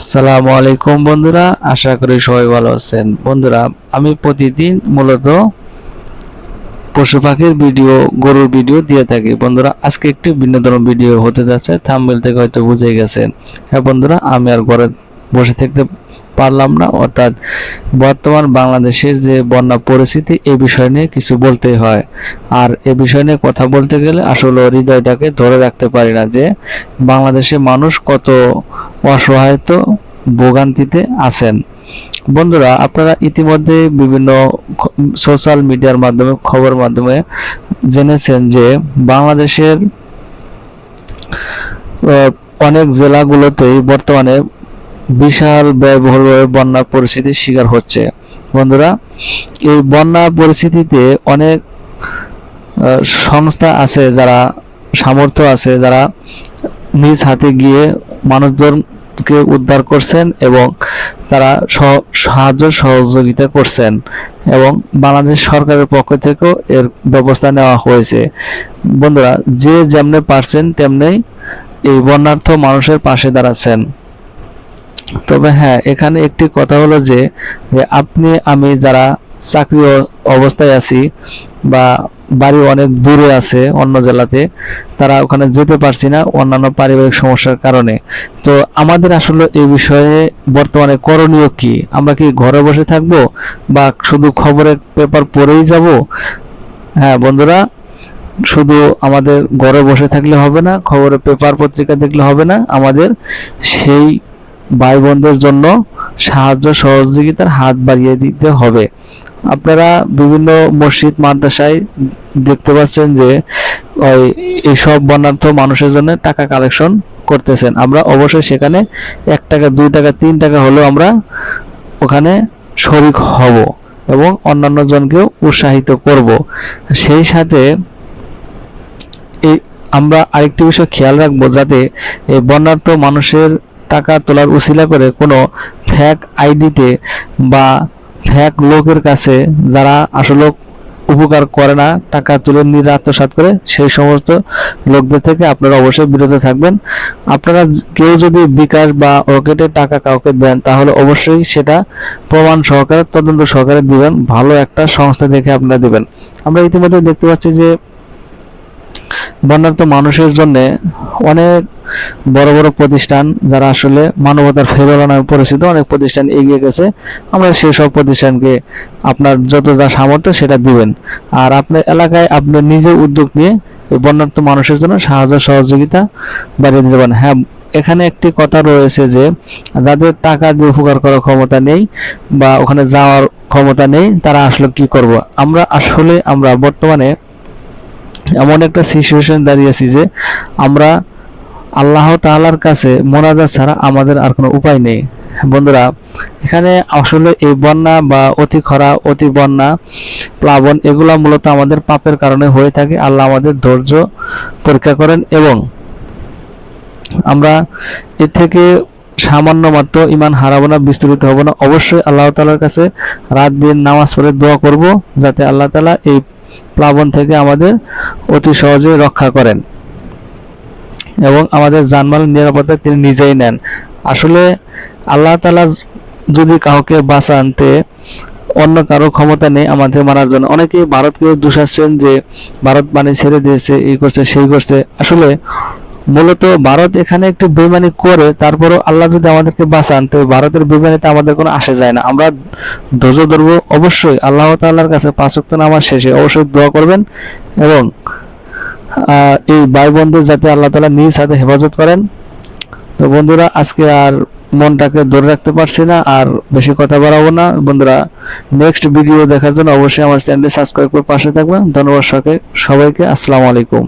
আসসালামু আলাইকুম বন্ধুরা, আশা করি সবাই ভালো আছেন। বন্ধুরা, আমি প্রতিদিন মূলত পশু পাখির ভিডিও, গরুর ভিডিও দিয়ে থাকি। বন্ধুরা, আজকে একটি ভিন্ন ধরনের ভিডিও হতে যাচ্ছে থাম্বেল থেকে হয়তো বুঝে গেছেন। হ্যাঁ বন্ধুরা, আমি আর ঘরে বসে থাকতে পারলাম না, অর্থাৎ বর্তমান বাংলাদেশের যে বন্যা পরিস্থিতি এই বিষয় নিয়ে কিছু বলতে হয়। আর এ বিষয় নিয়ে কথা বলতে গেলে আসলে হৃদয়টাকে ধরে রাখতে পারি না যে বাংলাদেশের মানুষ কত অসহায়ত ভোগান্তিতে আছেন। বন্ধুরা, আপনারা ইতিমধ্যে বিভিন্ন সোশ্যাল মিডিয়ার মাধ্যমে খবর মাধ্যমে জেনেছেন যে বাংলাদেশের অনেক জেলাগুলোতেই বর্তমানে বিশাল ব্যয়বহুলভাবে বন্যা পরিস্থিতির শিকার হচ্ছে। বন্ধুরা, এই বন্যা পরিস্থিতিতে অনেক সংস্থা আছে যারা সামর্থ্য আছে, যারা নিজ হাতে গিয়ে মানুষজনকে উদ্ধার করছেন এবং তারা সহ- সাহায্য সহযোগিতা করছেন এবং বাংলাদেশ সরকারের পক্ষ থেকেও এর ব্যবস্থা নেওয়া হয়েছে। বন্ধুরা, যে যেমনে পারছেন তেমনি এই বন্যার্থ মানুষের পাশে দাঁড়াচ্ছেন। তবে হ্যাঁ এখানে একটি কথা হলো যে আপনি, আমি যারা চাকরি অবস্থায় আছি বা বাড়ি অনেক দূরে আছে অন্য জেলাতে, তারা ওখানে যেতে পারছি না অন্যান্য পারিবারিক সমস্যার কারণে। তো আমাদের আসলে এই বিষয়ে বর্তমানে করণীয় কি? আমরা কি ঘরে বসে থাকব বা শুধু খবরের পেপার পড়েই যাব? হ্যাঁ বন্ধুরা, শুধু আমাদের ঘরে বসে থাকলে হবে না, খবরের পেপার পত্রিকা দেখলে হবে না, আমাদের সেই ভাই বোনদের জন্য সাহায্য সহযোগিতার হাত বাড়িয়ে দিতে হবে। আপনারা বিভিন্ন মসজিদ, মাদ্রাসায় দেখতে পাচ্ছেন যে, ওই এইসব বর্ণাঢ্য মানুষের জন্য টাকা কালেকশন করতেছেন। আমরা অবশ্যই সেখানে এক টাকা, দুই টাকা, তিন টাকা হলেও আমরা ওখানে শরিক হব এবং অন্যান্য জনকেও উৎসাহিত করব। সেই সাথে এই আমরা আরেকটি বিষয় খেয়াল রাখব যাতে এই বন্যার্থ মানুষের টাকা তোলার উসিলা করে কোনো ফ্যাক আইডিতে বা ফ্যাক লোকের কাছে যারা আসলে উপকার করে না, টাকা তুলে নিয়ে আত্মসাৎ করে, সেই সমস্ত লোকদের থেকে আপনারা অবশ্যই বিরত থাকবেন। আপনারা কেউ যদি বিকাশ বা রকেটে টাকা কাউকে দেন, তাহলে অবশ্যই সেটা প্রমাণ সহকারে, তদন্ত সহকারে দিবেন, ভালো একটা সংস্থা দেখে আপনারা দিবেন। আমরা ইতিমধ্যে দেখতে পাচ্ছি যে বন্যার্থ মানুষের জন্য অনেক বড় বড় প্রতিষ্ঠান যারা আসলে মানবতার ফেরোলা নামে পরিচিত, অনেক প্রতিষ্ঠান এগিয়ে গেছে। আমরা সেই সব প্রতিষ্ঠানকে আপনার যত যা সামর্থ্য সেটা দিবেন। আর আপনার এলাকায় আপনি নিজে উদ্যোগ নিয়ে বন্যার্থ মানুষের জন্য সাহায্য, সহযোগিতা বাড়িয়ে দিতে পারেন। হ্যাঁ এখানে একটি কথা রয়েছে যে, যাদের টাকা দিয়ে উপকার করার ক্ষমতা নেই বা ওখানে যাওয়ার ক্ষমতা নেই, তারা আসলে কি করব? আমরা আসলে আমরা বর্তমানে এমন একটা সিচুয়েশন দাঁড়িয়েছি যে, আমরা আল্লাহ তাআলার কাছে মোনাজাত ছাড়া আমাদের আর কোনো উপায় নেই। বন্ধুরা, এখানে আসলে এই বন্যা বা অতি খরা, অতি বন্যা, প্লাবন এগুলো মূলত আমাদের পাপের কারণে হয়ে থাকে। আল্লাহ আমাদের ধৈর্য পরীক্ষা করেন এবং আমরা এর থেকে সামান্য মাত্র ইমান হারাবো না বিস্তৃত হব না। অবশ্যই আল্লাহ তালার কাছে রাত দিন নামাজ পড়ে দোয়া করব, যাতে আল্লাহ তালা এই প্লাবন থেকে আমাদের অতি সহজে রক্ষা করেন। এবং আমাদের জানমাল নিরাপত্তা তিনি নিজেই নেন। আসলে আল্লাহ তাআলা যদি কাউকে বাঁচানতে অন্য কারও ক্ষমতা নেই আমাদের মারার জন্য। অনেকেই ভারতকে দোষাচ্ছেন যে ভারত মানে ছেড়ে দিয়েছে, এই করছে, সেই করছে। আসলে মূলত ভারত এখানে একটু বেমানি করে, তারপরও আল্লাহ যদি আমাদেরকে বাঁচান তো ভারতের বেমানিতে আমাদের কোনো আসে যায় না। আমরা ধৈর্য ধরবো অবশ্যই। আল্লাহ তাআলার কাছে পাঁচ ওয়াক্ত নামাজ শেষে অবশ্যই দোয়া করবেন এবং এই ভাই বন্ধু যাতে আল্লাহ তালা নিজ সাথে হেফাজত করেন। তো বন্ধুরা, আজকে আর মনটাকে ধরে রাখতে পারছি না, আর বেশি কথা বাড়াবো না। বন্ধুরা নেক্সট ভিডিও দেখার জন্য অবশ্যই আমার চ্যানেলটি সাবস্ক্রাইব করে পাশে থাকবেন। ধন্যবাদ সবাইকে সবাইকে আসসালামু আলাইকুম।